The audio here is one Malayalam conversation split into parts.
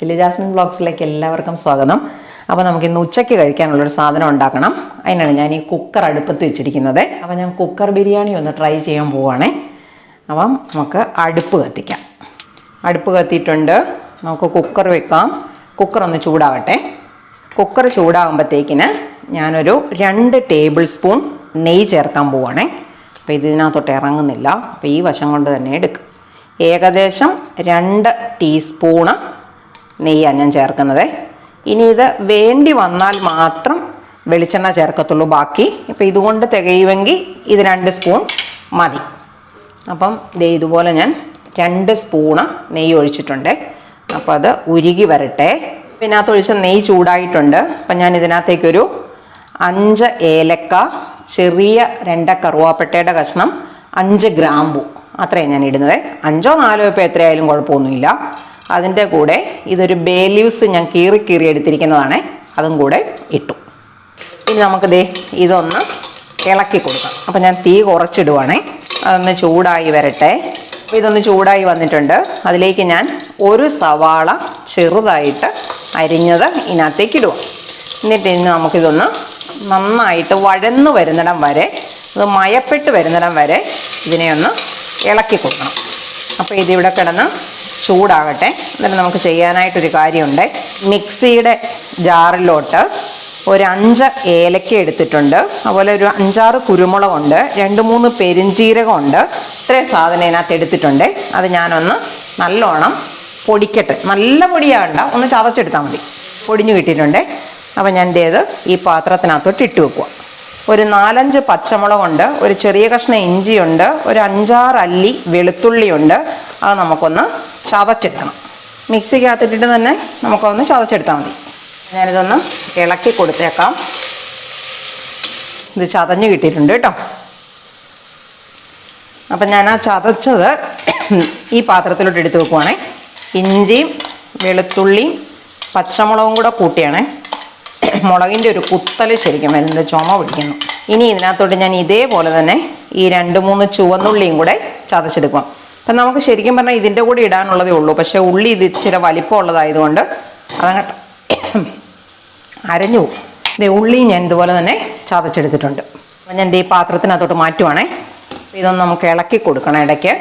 ചില്ലി ജാസ്മിൻ ബ്ലോഗ്സിലേക്ക് എല്ലാവർക്കും സ്വാഗതം. അപ്പോൾ നമുക്ക് ഇന്ന് ഉച്ചയ്ക്ക് കഴിക്കാനുള്ളൊരു സാധനം ഉണ്ടാക്കണം. അതിനാണ് ഞാൻ ഈ കുക്കർ അടുപ്പത്ത് വെച്ചിരിക്കുന്നത്. അപ്പോൾ ഞാൻ കുക്കർ ബിരിയാണി ഒന്ന് ട്രൈ ചെയ്യാൻ പോവുകയാണേ അപ്പം നമുക്ക് അടുപ്പ് കത്തിക്കാം. അടുപ്പ് കത്തിയിട്ടുണ്ട്. നമുക്ക് കുക്കർ വെക്കാം. കുക്കർ ഒന്ന് ചൂടാവട്ടെ കുക്കർ ചൂടാകുമ്പോഴത്തേക്കിന് ഞാനൊരു രണ്ട് ടേബിൾ സ്പൂൺ നെയ്യ് ചേർക്കാൻ പോവുകയാണേ അപ്പോൾ ഇതിനകത്തോട്ട് ഇറങ്ങുന്നില്ല. അപ്പോൾ ഈ വശം കൊണ്ട് തന്നെ എടുക്കും. ഏകദേശം രണ്ട് ടീസ്പൂണ് നെയ്യാണ് ഞാൻ ചേർക്കുന്നത്. ഇനി ഇത് വേണ്ടി വന്നാൽ മാത്രം വെളിച്ചെണ്ണ ചേർക്കത്തുള്ളൂ ബാക്കി. ഇപ്പം ഇതുകൊണ്ട് തികയുമെങ്കിൽ ഇത് രണ്ട് സ്പൂൺ മതി. അപ്പം ദേ ഇതുപോലെ ഞാൻ രണ്ട് സ്പൂണ് നെയ്യ് ഒഴിച്ചിട്ടുണ്ട്. അപ്പോൾ അത് ഉരുകി വരട്ടെ. ഇതിനകത്ത് ഒഴിച്ച നെയ്യ് ചൂടായിട്ടുണ്ട്. അപ്പം ഞാൻ ഇതിനകത്തേക്കൊരു അഞ്ച് ഏലക്ക ചെറിയ രണ്ട കറുവാപ്പട്ടയുടെ കഷ്ണം അഞ്ച് ഗ്രാമ്പു. അത്രയും ഞാൻ ഇടുന്നത്. അഞ്ചോ നാലോ ഇപ്പോൾ എത്രയായാലും കുഴപ്പമൊന്നുമില്ല. അതിന്റെ കൂടെ ഇതൊരു ബേ ലീവ്സ് ഞാൻ കീറി കീറി എടുത്തിരിക്കുന്നതാണ്. അതും കൂടെ ഇട്ടു. ഇനി നമുക്ക് ദേ ഇതൊന്ന് ഇളക്കി കൊടുക്കാം. അപ്പം ഞാൻ തീ കുറച്ചിടുവാണേ. അതൊന്ന് ചൂടായി വരട്ടെ. അപ്പോൾ ഇതൊന്ന് ചൂടായി വന്നിട്ടുണ്ട്. അതിലേക്ക് ഞാൻ ഒരു സവാള ചെറുതായിട്ട് അരിഞ്ഞത് ഇതിനകത്തേക്ക് ഇടുക എന്നിട്ട് ഇന്ന് നമുക്കിതൊന്ന് നന്നായിട്ട് വഴന്നു വരുന്നിടം വരെ ഇത് മയപ്പെട്ട് വരുന്നിടം വരെ ഇതിനെ ഒന്ന് ഇളക്കി കൊടുക്കണം. അപ്പോൾ ഇതിവിടെ കിടന്ന് ചൂടാകട്ടെ. എന്നിട്ട് നമുക്ക് ചെയ്യാനായിട്ടൊരു കാര്യമുണ്ട്. മിക്സിയുടെ ജാറിലോട്ട് ഒരു അഞ്ച് ഏലക്ക എടുത്തിട്ടുണ്ട്. അതുപോലെ ഒരു അഞ്ചാറ് കുരുമുളകുണ്ട്. രണ്ട് മൂന്ന് പെരിഞ്ചീരകമുണ്ട്. ഇത്രയും സാധനം ഇതിനകത്ത് എടുത്തിട്ടുണ്ട്. അത് ഞാനൊന്ന് നല്ലോണം പൊടിക്കട്ടെ. നല്ല പൊടിയാകണ്ട. ഒന്ന് ചതച്ചെടുത്താൽ മതി. പൊടിഞ്ഞു കിട്ടിയിട്ടുണ്ട്. അപ്പോൾ ഞാൻ ഇത് ഈ പാത്രത്തിനകത്തോട്ട് ഇട്ട് വെക്കുക ഒരു നാലഞ്ച് പച്ചമുളകുണ്ട്. ഒരു ചെറിയ കഷ്ണം ഇഞ്ചിയുണ്ട്. ഒരു അഞ്ചാറ് അല്ലി വെളുത്തുള്ളിയുണ്ട്. അത് നമുക്കൊന്ന് ചതച്ചെടുക്കണം. മിക്സിക്കകത്തിട്ടിട്ട് തന്നെ നമുക്കൊന്ന് ചതച്ചെടുത്താൽ മതി. ഞാനിതൊന്ന് ഇളക്കി കൊടുത്തേക്കാം. ഇത് ചതഞ്ഞ് കിട്ടിയിട്ടുണ്ട് കേട്ടോ. അപ്പം ഞാൻ ആ ചതച്ചത് ഈ പാത്രത്തിലോട്ട് എടുത്ത് വെക്കുവാണേ. ഇഞ്ചിയും വെളുത്തുള്ളിയും പച്ചമുളകും കൂടെ കൂട്ടിയാണേ. മുളകിന്റെ ഒരു കുത്തൽ ശരിക്കും വരുന്നത് ചുമ പിടിക്കുന്നു. ഇനി ഇതിനകത്തോട്ട് ഞാൻ ഇതേപോലെ തന്നെ ഈ രണ്ട് മൂന്ന് ചുവന്നുള്ളിയും കൂടെ ചതച്ചെടുക്കാം. അപ്പം നമുക്ക് ശരിക്കും പറഞ്ഞാൽ ഇതിന്റെ കൂടെ ഇടാനുള്ളതേ ഉള്ളൂ. പക്ഷേ ഉള്ളി ഇത് ഇച്ചിരി വലിപ്പമുള്ളതായതുകൊണ്ട് അതങ്ങട്ട് അരഞ്ഞു പോകും ഉള്ളി ഞാൻ ഇതുപോലെ തന്നെ ചതച്ചെടുത്തിട്ടുണ്ട്. അപ്പം ഞാൻ ഈ പാത്രത്തിനകത്തോട്ട് മാറ്റുവാണേ. ഇതൊന്ന് നമുക്ക് ഇളക്കി കൊടുക്കണം ഇടയ്ക്ക്.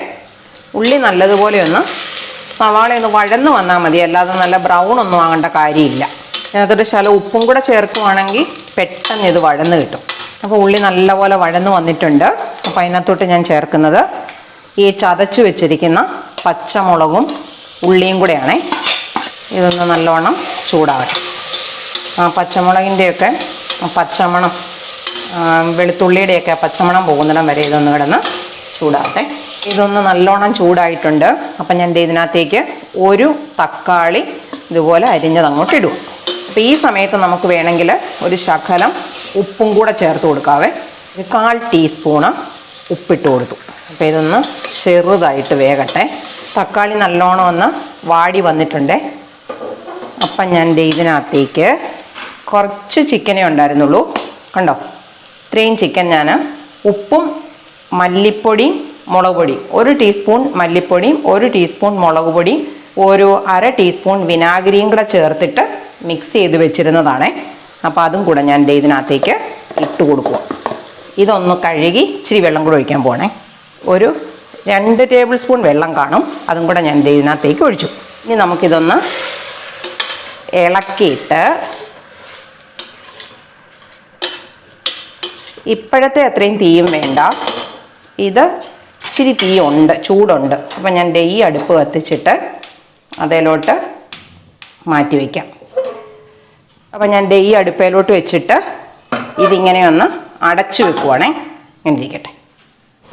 ഉള്ളി നല്ലതുപോലെ ഒന്ന് സവാള ഒന്ന് വഴന്ന് വന്നാൽ മതി. അല്ലാതെ നല്ല ബ്രൗൺ ഒന്നും ആകേണ്ട കാര്യമില്ല. അതിനകത്തൊരു ശല ഉപ്പും കൂടെ ചേർക്കുവാണെങ്കിൽ പെട്ടെന്ന് ഇത് വഴന്ന് കിട്ടും. അപ്പോൾ ഉള്ളി നല്ലപോലെ വഴന്ന് വന്നിട്ടുണ്ട്. അപ്പോൾ അതിനകത്തോട്ട് ഞാൻ ചേർക്കുന്നത് ഈ ചതച്ചു വെച്ചിരിക്കുന്ന പച്ചമുളകും ഉള്ളിയും കൂടെയാണേ. ഇതൊന്ന് നല്ലോണം ചൂടാകട്ടെ ആ പച്ചമുളകിന്റെയൊക്കെ പച്ചമണം വെളുത്തുള്ളിയുടെയൊക്കെ പച്ചമണം പോകുന്നിടം വരെ ഇതൊന്ന് കിടന്ന് ചൂടാകട്ടെ ഇതൊന്ന് നല്ലോണം ചൂടായിട്ടുണ്ട്. അപ്പം ഞാൻ ഇതിനകത്തേക്ക് ഒരു തക്കാളി ഇതുപോലെ അരിഞ്ഞത് അങ്ങോട്ട് ഇടും. അപ്പോൾ ഈ സമയത്ത് നമുക്ക് വേണമെങ്കിൽ ഒരു ശകലം ഉപ്പും കൂടെ ചേർത്ത് കൊടുക്കാവേ. കാൽ ടീസ്പൂണ് ഉപ്പിട്ട് കൊടുത്തു. അപ്പോൾ ഇതൊന്ന് ചെറുതായിട്ട് വേകട്ടെ. തക്കാളി നല്ലോണം ഒന്ന് വാടി വന്നിട്ടുണ്ട്. അപ്പം ഞാൻ ഇതിനകത്തേക്ക് കുറച്ച് ചിക്കനേ ഉണ്ടായിരുന്നുള്ളൂ. കണ്ടോ? ഇത്രയും ചിക്കൻ ഞാൻ ഉപ്പും മല്ലിപ്പൊടിയും മുളക് പൊടിയും ഒരു ടീസ്പൂൺ മല്ലിപ്പൊടിയും ഒരു ടീസ്പൂൺ മുളക് പൊടിയും ഒരു അര ടീസ്പൂൺ വിനാഗിരിയും കൂടെ ചേർത്തിട്ട് മിക്സ് ചെയ്ത് വെച്ചിരുന്നതാണേ. അപ്പോൾ അതും കൂടെ ഞാൻ ഇതിനകത്തേക്ക് ഇട്ട് കൊടുക്കുക ഇതൊന്ന് കഴുകി ഇച്ചിരി വെള്ളം കൂടെ ഒഴിക്കാൻ പോണേ. ഒരു രണ്ട് ടേബിൾ സ്പൂൺ വെള്ളം കാണും. അതും കൂടെ ഞാൻ ഇതിനകത്തേക്ക് ഒഴിച്ചു. ഇനി നമുക്കിതൊന്ന് ഇളക്കിയിട്ട് ഇപ്പോഴത്തെ അത്രയും തീയും വേണ്ട. ഇത് ഇച്ചിരി തീയുണ്ട് ചൂടുണ്ട്. അപ്പം ഞാൻ ഡെയ് അടുപ്പ് കത്തിച്ചിട്ട് അതിലോട്ട് മാറ്റി വയ്ക്കാം. അപ്പം ഞാൻ ഡെയ് അടുപ്പയിലോട്ട് വെച്ചിട്ട് ഇതിങ്ങനെ ഒന്ന് അടച്ചു വെക്കുവാണേ. ഇങ്ങനെ ഇരിക്കട്ടെ.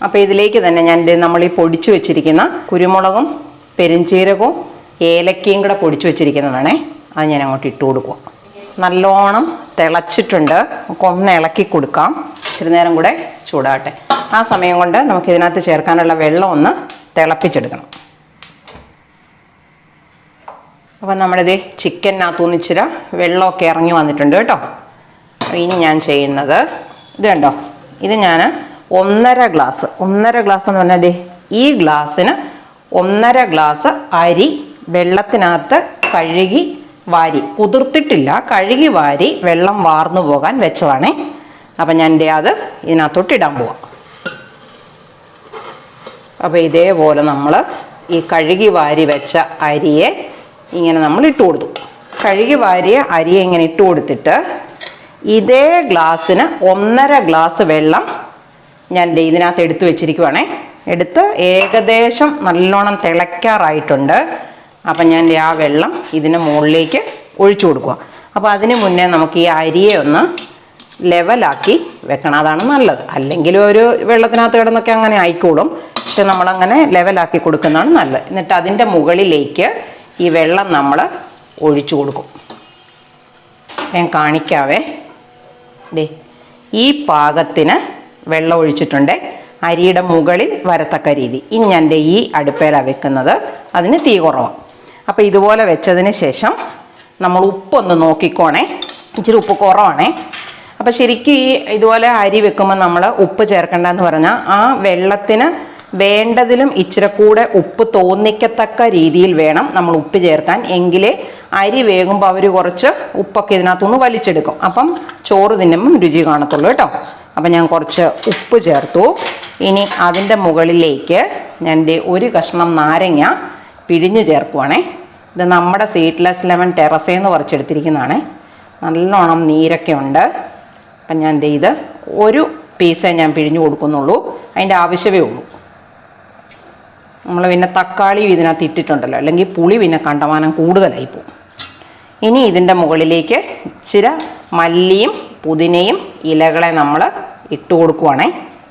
അപ്പോൾ ഇതിലേക്ക് തന്നെ ഞാൻ ഇത് നമ്മൾ ഈ പൊടിച്ചു വെച്ചിരിക്കുന്ന കുരുമുളകും പെരുംജീരകവും ഏലക്കയും കൂടെ പൊടിച്ചു വെച്ചിരിക്കുന്നതാണേ. അത് ഞാൻ അങ്ങോട്ട് ഇട്ട് കൊടുക്കുക നല്ലോണം തിളച്ചിട്ടുണ്ട്. ഒന്ന് ഇളക്കി കൊടുക്കാം. ഇച്ചിരി നേരം കൂടെ ചൂടാകട്ടെ ആ സമയം കൊണ്ട് നമുക്ക് ഇതിനകത്ത് ചേർക്കാനുള്ള വെള്ളം ഒന്ന് തിളപ്പിച്ചെടുക്കണം. അപ്പം നമ്മുടെ ഇത് ചിക്കനകത്തുനിന്ന് ഇച്ചിരി വെള്ളമൊക്കെ ഇറങ്ങി വന്നിട്ടുണ്ട് കേട്ടോ. ഇനി ഞാൻ ചെയ്യുന്നത് ഇത് കണ്ടോ? ഇത് ഞാൻ ഒന്നര ഗ്ലാസ് ഒന്നര ഗ്ലാസ് എന്ന് പറഞ്ഞാൽ ഈ ഗ്ലാസ്സിന് ഒന്നര ഗ്ലാസ് അരി വെള്ളത്തിനകത്ത് കഴുകി വാരി. കുതിർത്തിട്ടില്ല കഴുകി വാരി വെള്ളം വാർന്നു പോകാൻ വെച്ചതാണേ. അപ്പം ഞാൻ എന്റെ അത് ഇതിനകത്തോട്ട് ഇടാൻ പോവാം. അപ്പോൾ ഇതേപോലെ നമ്മൾ ഈ കഴുകി വാരി വെച്ച അരിയെ ഇങ്ങനെ നമ്മൾ ഇട്ട് കൊടുത്തു. കഴുകി വാരിയ അരിയെ ഇങ്ങനെ ഇട്ട് കൊടുത്തിട്ട് ഇതേ ഗ്ലാസ്സിന് ഒന്നര ഗ്ലാസ് വെള്ളം ഞാൻ ഇതിനകത്ത് എടുത്തു വെച്ചിരിക്കുവാണേ. എടുത്ത് ഏകദേശം നല്ലോണം തിളയ്ക്കാറായിട്ടുണ്ട്. അപ്പം ഞാൻ ആ വെള്ളം ഇതിന് മുകളിലേക്ക് ഒഴിച്ചു കൊടുക്കുക. അപ്പോൾ അതിന് മുന്നേ നമുക്ക് ഈ അരിയെ ഒന്ന് ലെവലാക്കി വെക്കണം. അതാണ് നല്ലത്. അല്ലെങ്കിൽ ഒരു വെള്ളത്തിനകത്ത് കിടന്നൊക്കെ അങ്ങനെ ആയിക്കോളും. പക്ഷെ നമ്മളങ്ങനെ ലെവലാക്കി കൊടുക്കുന്നതാണ് നല്ലത്. എന്നിട്ട് അതിന്റെ മുകളിലേക്ക് ഈ വെള്ളം നമ്മൾ ഒഴിച്ചു കൊടുക്കും. ഞാൻ കാണിക്കാവേ. ഈ പാകത്തിന് വെള്ളം ഒഴിച്ചിട്ടുണ്ട്. അരിയുടെ മുകളിൽ വരത്തക്ക രീതി. ഇനി ഞാൻ ഈ അടുപ്പേല വെക്കുന്നത്. അതിന് തീ കുറവാണ് അപ്പോൾ ഇതുപോലെ വെച്ചതിന് ശേഷം നമ്മൾ ഉപ്പൊന്ന് നോക്കിക്കോണേ. ഇച്ചിരി ഉപ്പ് കുറവാണേ. അപ്പോൾ ശരിക്കും ഈ ഇതുപോലെ അരി വെക്കുമ്പോൾ നമ്മൾ ഉപ്പ് ചേർക്കേണ്ടതെന്ന് പറഞ്ഞാൽ ആ വെള്ളത്തിന് വേണ്ടതിലും ഇച്ചിരി കൂടെ ഉപ്പ് തോന്നിക്കത്തക്ക രീതിയിൽ വേണം നമ്മൾ ഉപ്പ് ചേർക്കാൻ. എങ്കിലേ അരി വേകുമ്പോൾ അവർ കുറച്ച് ഉപ്പൊക്കെ ഇതിനകത്തുനിന്ന് വലിച്ചെടുക്കും. അപ്പം ചോറ് തിന്നുമ്പം രുചി കാണത്തുള്ളൂ കേട്ടോ. അപ്പം ഞാൻ കുറച്ച് ഉപ്പ് ചേർത്തു. ഇനി അതിന്റെ മുകളിലേക്ക് ഞാൻ ഒരു കഷ്ണം നാരങ്ങ പിഴിഞ്ഞ് ചേർക്കുവാണേ. ഇത് നമ്മുടെ സീഡ്ലെസ് ലെമൺ ടെറസേന്ന് പറിച്ചെടുത്തിരിക്കുന്നതാണേ. നല്ലോണം നീരൊക്കെ ഉണ്ട്. അപ്പം ഞാൻ ഇത് ഒരു പീസേ ഞാൻ പിഴിഞ്ഞു കൊടുക്കുന്നുള്ളൂ. അതിന്റെ ആവശ്യമേ ഉള്ളൂ. നമ്മൾ പിന്നെ തക്കാളിയും ഇതിനകത്ത് ഇട്ടിട്ടുണ്ടല്ലോ. അല്ലെങ്കിൽ പുളി പിന്നെ കണ്ടമാനം കൂടുതലായി പോകും. ഇനി ഇതിന്റെ മുകളിലേക്ക് ഇച്ചിരി മല്ലിയും പുതിനയും ഇലകളെ നമ്മൾ ഇട്ട് കൊടുക്കുവാണേ.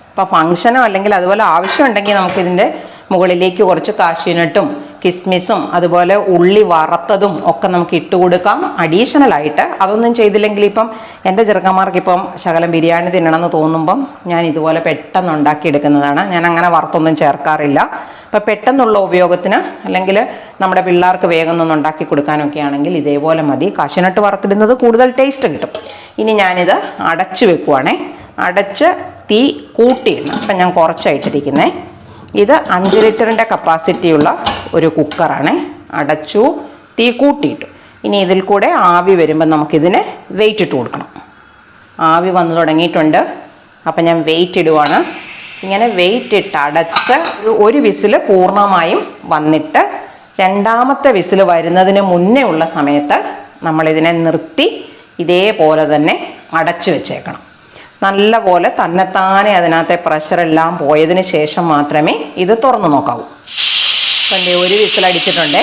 ഇപ്പോൾ ഫങ്ഷനോ അല്ലെങ്കിൽ അതുപോലെ ആവശ്യമുണ്ടെങ്കിൽ നമുക്കിതിന്റെ മുകളിലേക്ക് കുറച്ച് കാശിനട്ടും കിസ്മിസും അതുപോലെ ഉള്ളി വറുത്തതും ഒക്കെ നമുക്ക് ഇട്ട് കൊടുക്കാം. അഡീഷണൽ ആയിട്ട് അതൊന്നും ചെയ്തില്ലെങ്കിൽ ഇപ്പം എന്റെ ചെറുക്കന്മാർക്ക് ഇപ്പം ശകലം ബിരിയാണി തിന്നണമെന്ന് തോന്നുമ്പം ഞാൻ ഇതുപോലെ പെട്ടെന്ന് ഉണ്ടാക്കിയെടുക്കുന്നതാണ്. ഞാൻ അങ്ങനെ വറുത്തൊന്നും ചേർക്കാറില്ല. അപ്പം പെട്ടെന്നുള്ള ഉപയോഗത്തിന് അല്ലെങ്കിൽ നമ്മുടെ പിള്ളേർക്ക് വേഗം ഒന്ന് ഉണ്ടാക്കി കൊടുക്കാനൊക്കെ ആണെങ്കിൽ ഇതേപോലെ മതി. കാശിനട്ട് വറുത്തിടുന്നത് കൂടുതൽ ടേസ്റ്റ് കിട്ടും. ഇനി ഞാനിത് അടച്ചു വെക്കുവാണേ. അടച്ച് തീ കൂട്ടിയിടണം. അപ്പം ഞാൻ കുറച്ചായിട്ടിരിക്കുന്നേ. ഇത് അഞ്ച് ലിറ്ററിന്റെ കപ്പാസിറ്റിയുള്ള ഒരു കുക്കറാണ്. അടച്ചു തീ കൂട്ടിയിട്ടു. ഇനി ഇതിൽ കൂടെ ആവി വരുമ്പോൾ നമുക്കിതിന് വെയിറ്റ് ഇട്ട് കൊടുക്കണം. ആവി വന്നു തുടങ്ങിയിട്ടുണ്ട്. അപ്പം ഞാൻ വെയിറ്റ് ഇടുവാണ്. ഇങ്ങനെ വെയിറ്റ് ഇട്ട് അടച്ച് ഒരു ഒരു വിസിൽ പൂർണമായും വന്നിട്ട് രണ്ടാമത്തെ വിസിൽ വരുന്നതിന് മുന്നേ ഉള്ള സമയത്ത് നമ്മളിതിനെ നിർത്തി ഇതേപോലെ തന്നെ അടച്ചു വെച്ചേക്കണം. നല്ലപോലെ തന്നെത്താനെ അതിനകത്തെ പ്രഷറെല്ലാം പോയതിന് ശേഷം മാത്രമേ ഇത് തുറന്നു നോക്കാവൂ. അപ്പം ഒരു വിസിലടിച്ചിട്ടുണ്ട്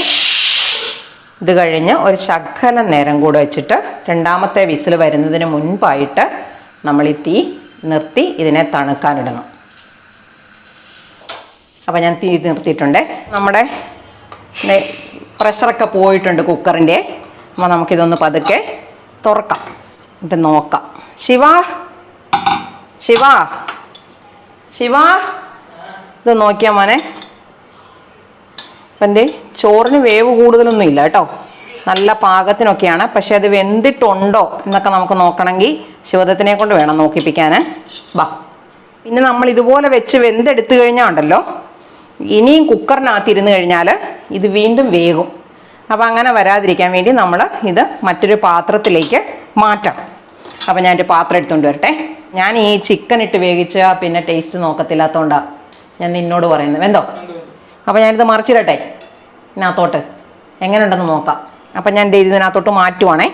ഇത് കഴിഞ്ഞ് ഒരു ശകല നേരം കൂടെ വെച്ചിട്ട് രണ്ടാമത്തെ വിസിൽ വരുന്നതിന് മുൻപായിട്ട് നമ്മൾ ഈ തീ നിർത്തി ഇതിനെ തണുക്കാനിടണം. അപ്പം ഞാൻ തീ നിർത്തിയിട്ടുണ്ട്. നമ്മുടെ പ്രഷറൊക്കെ പോയിട്ടുണ്ട് കുക്കറിന്റെ അപ്പോൾ നമുക്കിതൊന്ന് പതുക്കെ തുറക്കാം. എന്നിട്ട് നോക്കാം. ശിവ ശിവ? ശിവ? ഇത് നോക്കിയാ മോനെ. എന്തേ? ചോറിന് വേവ് കൂടുതലൊന്നും ഇല്ല കേട്ടോ. നല്ല പാകത്തിനൊക്കെയാണ്. പക്ഷെ അത് വെന്തിട്ടുണ്ടോ എന്നൊക്കെ നമുക്ക് നോക്കണമെങ്കിൽ ശിവദത്തിനെ കൊണ്ട് വേണം നോക്കിപ്പിക്കാൻ വാ. പിന്നെ നമ്മൾ ഇതുപോലെ വെച്ച് വെന്തെടുത്തു കഴിഞ്ഞാൽ ഉണ്ടല്ലോ. ഇനിയും കുക്കറിനകത്ത് ഇരുന്ന് കഴിഞ്ഞാൽ ഇത് വീണ്ടും വേകും. അപ്പം അങ്ങനെ വരാതിരിക്കാൻ വേണ്ടി നമ്മൾ ഇത് മറ്റൊരു പാത്രത്തിലേക്ക് മാറ്റാം. അപ്പം ഞാനൊരു പാത്രം എടുത്തുകൊണ്ട് വരട്ടെ. ഞാൻ ഈ ചിക്കൻ ഇട്ട് വേവിച്ച പിന്നെ ടേസ്റ്റ് നോക്കത്തില്ലാത്തതുകൊണ്ടാണ് ഞാൻ നിന്നോട് പറയുന്നത്. എന്തോ അപ്പോൾ ഞാനിത് മറിച്ചിടട്ടെ. ഇതിനകത്തോട്ട്. എങ്ങനെയുണ്ടെന്ന് നോക്കാം. അപ്പം ഞാൻ ഇതിനകത്തോട്ട് മാറ്റുവാണേ.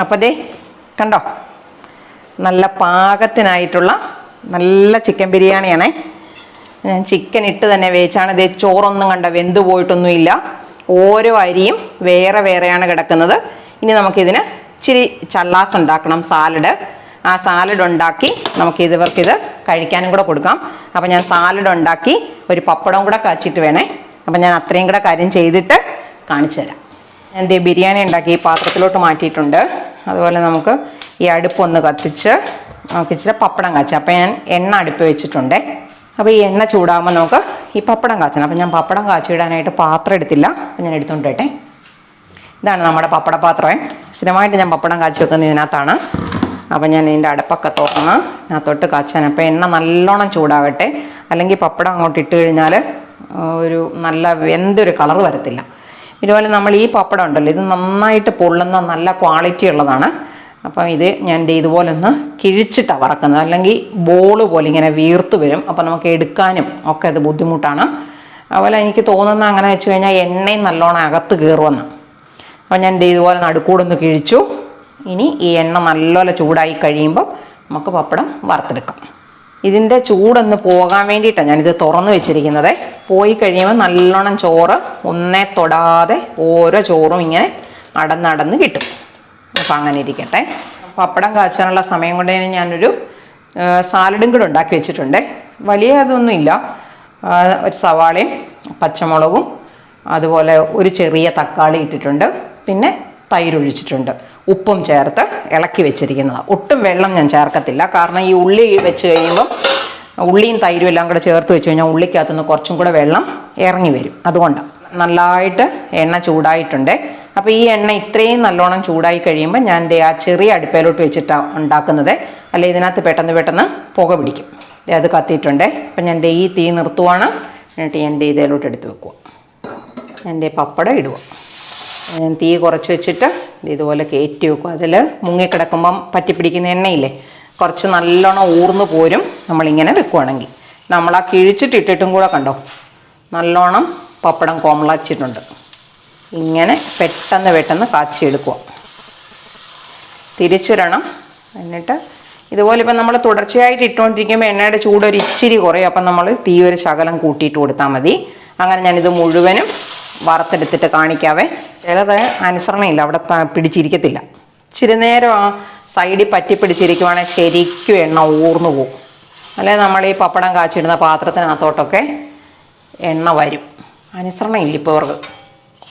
അപ്പോൾ ദേ കണ്ടോ? നല്ല പാകത്തിനായിട്ടുള്ള നല്ല ചിക്കൻ ബിരിയാണിയാണേ. ഞാൻ ചിക്കൻ ഇട്ട് തന്നെ വേവിച്ചാണ്. ഇതേ ചോറൊന്നും കണ്ട വെന്ത് പോയിട്ടൊന്നുമില്ല. ഓരോ അരിയും വേറെ വേറെയാണ് കിടക്കുന്നത്. ഇനി നമുക്കിതിന് ഇച്ചിരി ചള്ളാസ് ഉണ്ടാക്കണം സാലഡ് ആ സാലഡ് ഉണ്ടാക്കി നമുക്ക് ഇവർക്കിത് കഴിക്കാനും കൂടെ കൊടുക്കാം. അപ്പം ഞാൻ സാലഡ് ഉണ്ടാക്കി ഒരു പപ്പടം കൂടെ കാച്ചിട്ട് വേണേ. അപ്പം ഞാൻ അത്രയും കൂടെ കാര്യം ചെയ്തിട്ട് കാണിച്ചു തരാം. ഞാൻ ദേ ബിരിയാണി ഉണ്ടാക്കി പാത്രത്തിലോട്ട് മാറ്റിയിട്ടുണ്ട്. അതുപോലെ നമുക്ക് ഈ അടുപ്പൊന്ന് കത്തിച്ച് നമുക്ക് ഇച്ചിരി പപ്പടം കാച്ചാം. അപ്പം ഞാൻ എണ്ണ അടുപ്പ് വെച്ചിട്ടുണ്ട്. അപ്പോൾ ഈ എണ്ണ ചൂടാകുമ്പോൾ നമുക്ക് ഈ പപ്പടം കാച്ചണം. അപ്പം ഞാൻ പപ്പടം കാച്ചിടാനായിട്ട് പാത്രം എടുത്തില്ല. അപ്പം ഞാൻ എടുത്തുകൊണ്ടിട്ടെ ഇതാണ് നമ്മുടെ പപ്പട പാത്രമേ സ്ഥിരമായിട്ട് ഞാൻ പപ്പടം കാച്ചി വെക്കുന്നത് ഇതിനകത്താണ്. അപ്പം ഞാൻ ഇതിന്റെ അടുപ്പൊക്കെ തുറന്ന് അതിനകത്തോട്ട് കാച്ചാൻ അപ്പോൾ എണ്ണ നല്ലോണം ചൂടാകട്ടെ. അല്ലെങ്കിൽ പപ്പടം അങ്ങോട്ട് ഇട്ട് കഴിഞ്ഞാൽ ഒരു നല്ല എന്തൊരു കളർ വരത്തില്ല. ഇതുപോലെ നമ്മൾ ഈ പപ്പടം ഉണ്ടല്ലോ ഇത് നന്നായിട്ട് പൊള്ളുന്ന നല്ല ക്വാളിറ്റി ഉള്ളതാണ്. അപ്പം ഇത് ഞാൻ ഇതുപോലെ ഒന്ന് കിഴിച്ചിട്ടാണ് വറക്കുന്നത്. അല്ലെങ്കിൽ ബോൾ പോലെ ഇങ്ങനെ വീർത്ത് വരും. അപ്പം നമുക്ക് എടുക്കാനും ഒക്കെ അത് ബുദ്ധിമുട്ടാണ്. അതുപോലെ എനിക്ക് തോന്നുന്ന അങ്ങനെ വെച്ച് കഴിഞ്ഞാൽ എണ്ണയും നല്ലോണം അകത്ത് കയറുമെന്ന്. അപ്പം ഞാൻ ഇതുപോലെ നടുക്കൂടൊന്ന് കിഴിച്ചു. ഇനി ഈ എണ്ണ നല്ലപോലെ ചൂടായി കഴിയുമ്പോൾ നമുക്ക് പപ്പടം വറുത്തെടുക്കാം. ഇതിന്റെ ചൂടൊന്ന് പോകാൻ വേണ്ടിയിട്ടാണ് ഞാനിത് തുറന്ന് വെച്ചിരിക്കുന്നത്. പോയി കഴിയുമ്പോൾ നല്ലോണം ചോറ് ഒന്നേ തൊടാതെ ഓരോ ചോറും ഇങ്ങനെ അടന്നടന്ന് കിട്ടും. അപ്പം അങ്ങനെ ഇരിക്കട്ടെ. പപ്പടം കാച്ചാനുള്ള സമയം കൊണ്ട് തന്നെ ഞാനൊരു സാലഡും കൂടെ ഉണ്ടാക്കി വെച്ചിട്ടുണ്ട്. വലിയ അതൊന്നുമില്ല ഒരു സവാളയും പച്ചമുളകും അതുപോലെ ഒരു ചെറിയ തക്കാളി ഇട്ടിട്ടുണ്ട്. പിന്നെ തൈര് ഒഴിച്ചിട്ടുണ്ട്. ഉപ്പും ചേർത്ത് ഇളക്കി വെച്ചിരിക്കുന്നത്. ഒട്ടും വെള്ളം ഞാൻ ചേർക്കത്തില്ല. കാരണം ഈ ഉള്ളി വെച്ച് കഴിയുമ്പം ഉള്ളിയും തൈരും എല്ലാം കൂടെ ചേർത്ത് വെച്ച് കഴിഞ്ഞാൽ ഉള്ളിക്കകത്തുനിന്ന് കുറച്ചും കൂടെ വെള്ളം ഇറങ്ങി വരും. അതുകൊണ്ടാണ് നല്ലതായിട്ട് എണ്ണ ചൂടായിട്ടുണ്ട്. അപ്പോൾ ഈ എണ്ണ ഇത്രയും നല്ലോണം ചൂടായി കഴിയുമ്പോൾ ഞാൻ ദേ ആ ചെറിയ അടുപ്പയിലോട്ട് വെച്ചിട്ടാണ് ഉണ്ടാക്കുന്നത്. അല്ലെ ഇതിനകത്ത് പെട്ടെന്ന് പെട്ടെന്ന് പുക പിടിക്കും. അത് കത്തിയിട്ടുണ്ട്. അപ്പം ഞാൻ ഈ തീ നിർത്തുവാണ്. എന്നിട്ട് ദേ ഇതിലോട്ട് എടുത്ത് വെക്കുക എന്റെ പപ്പടം ഇടുക ഞാൻ തീ കുറച്ച് വെച്ചിട്ട് ഇതുപോലെ കയറ്റി വെക്കും അതിൽ മുങ്ങിക്കിടക്കുമ്പം പറ്റിപ്പിടിക്കുന്ന എണ്ണയില്ലേ കുറച്ച് നല്ലോണം ഊർന്നു പോരും നമ്മളിങ്ങനെ വെക്കുവാണെങ്കിൽ നമ്മൾ ആ കിഴിച്ചിട്ട് ഇട്ടിട്ടും കൂടെ കണ്ടോ? നല്ലോണം പപ്പടം കോമളച്ചിട്ടുണ്ട് ഇങ്ങനെ പെട്ടെന്ന് പെട്ടെന്ന് കാച്ചിയെടുക്കുക. തിരിച്ചിടണം. എന്നിട്ട് ഇതുപോലെ ഇപ്പം നമ്മൾ തുടർച്ചയായിട്ട് ഇട്ടുകൊണ്ടിരിക്കുമ്പോൾ എണ്ണയുടെ ചൂട് ഒരു ഇച്ചിരി കുറയും. അപ്പം നമ്മൾ തീ ഒരു ശകലം കൂട്ടിയിട്ട് കൊടുത്താൽ മതി. അങ്ങനെ ഞാനിത് മുഴുവനും വറുത്തെടുത്തിട്ട് കാണിക്കാവേ. ചിലത് അനുസരണയില്ല. അവിടെ പിടിച്ചിരിക്കത്തില്ല. ഇച്ചിരി നേരം ആ സൈഡിൽ പറ്റി പിടിച്ചിരിക്കുവാണെങ്കിൽ ശരിക്കും എണ്ണ ഊർന്നു പോകും. അല്ലെ? നമ്മൾ ഈ പപ്പടം കാച്ചിടുന്ന പാത്രത്തിനകത്തോട്ടൊക്കെ എണ്ണ വരും. അനുസരണയില്ല ഇപ്പോൾ ഇവർക്ക്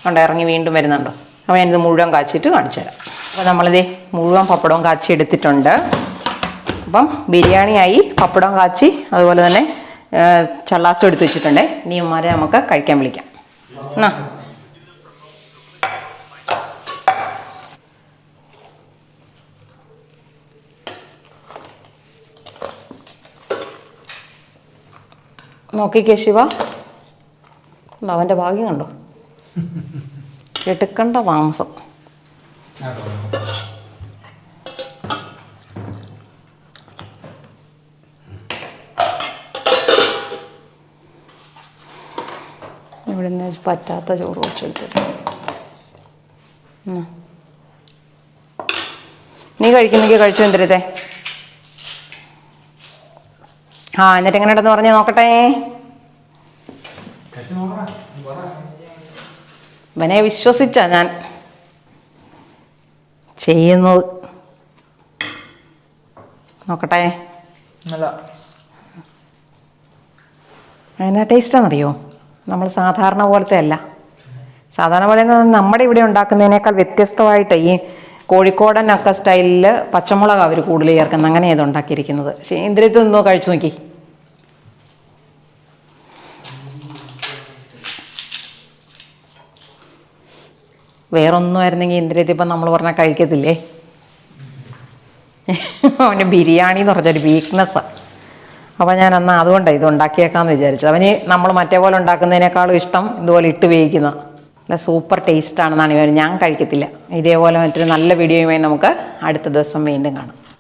കണ്ട് ഇറങ്ങി വീണ്ടും വരുന്നുണ്ടോ? അപ്പോൾ ഞാനിത് മുഴുവൻ കാച്ചിട്ട് കാണിച്ചു തരാം. അപ്പോൾ നമ്മളിത് മുഴുവൻ പപ്പടവും കാച്ചി എടുത്തിട്ടുണ്ട്. അപ്പം ബിരിയാണിയായി പപ്പടം കാച്ചി അതുപോലെ തന്നെ ചള്ളാസും എടുത്ത് വെച്ചിട്ടുണ്ട്. ഇനി ഉമ്മാരെ നമുക്ക് കഴിക്കാൻ വിളിക്കാം. എന്നാ? നോക്കിക്കേ ശിവ. അവന്റെ ഭാഗ്യം കണ്ടോ? എടുക്കണ്ട താമസം ഇവിടുന്ന് പറ്റാത്ത ചോറ് വെച്ചെടുത്തിട്ട് നീ കഴിക്കുന്നെങ്കിൽ കഴിച്ചു എന്തിരത്തെ? ആ എന്നിട്ട് എങ്ങനെ ഉണ്ടെന്ന് പറഞ്ഞ് നോക്കട്ടെ. ഇവനെ വിശ്വസിച്ച ഞാൻ ചെയ്യുന്നത്. നോക്കട്ടെ. നല്ല ടേസ്റ്റ് ടേസ്റ്റാണെന്നറിയോ നമ്മൾ സാധാരണ പോലത്തെ അല്ല. സാധാരണ പോലെ നമ്മുടെ ഇവിടെ ഉണ്ടാക്കുന്നതിനേക്കാൾ വ്യത്യസ്തമായിട്ട് ഈ കോഴിക്കോടൻ ഒക്കെ സ്റ്റൈലിൽ പച്ചമുളക് അവർ കൂടുതൽ ചേർക്കുന്നത്. അങ്ങനെ ഇത് ഉണ്ടാക്കിയിരിക്കുന്നത്. പക്ഷേ ഇന്ദ്രിയത്ത് നിന്നോ കഴിച്ചു നോക്കി. വേറൊന്നും ആയിരുന്നെങ്കിൽ ഇന്ദ്രിയത്ത് ഇപ്പം നമ്മൾ പറഞ്ഞാൽ കഴിക്കത്തില്ലേ? അവന് ബിരിയാണി എന്ന് പറഞ്ഞൊരു വീക്ക്നെസ്സാണ് അപ്പോൾ ഞാൻ എന്നാൽ അതുകൊണ്ടാണ് ഇത് ഉണ്ടാക്കിയേക്കാമെന്ന് വിചാരിച്ചത്. അവന് നമ്മൾ മറ്റേ പോലെ ഉണ്ടാക്കുന്നതിനേക്കാളും ഇഷ്ടം ഇതുപോലെ ഇട്ട് വേവിക്കുന്ന. നല്ല സൂപ്പർ ടേസ്റ്റ് ആണെന്നാണ് ഇവർ ഞാൻ കഴിക്കത്തില്ല. ഇതേപോലെ മറ്റൊരു നല്ല വീഡിയോയുമായി നമുക്ക് അടുത്ത ദിവസം വീണ്ടും കാണാം.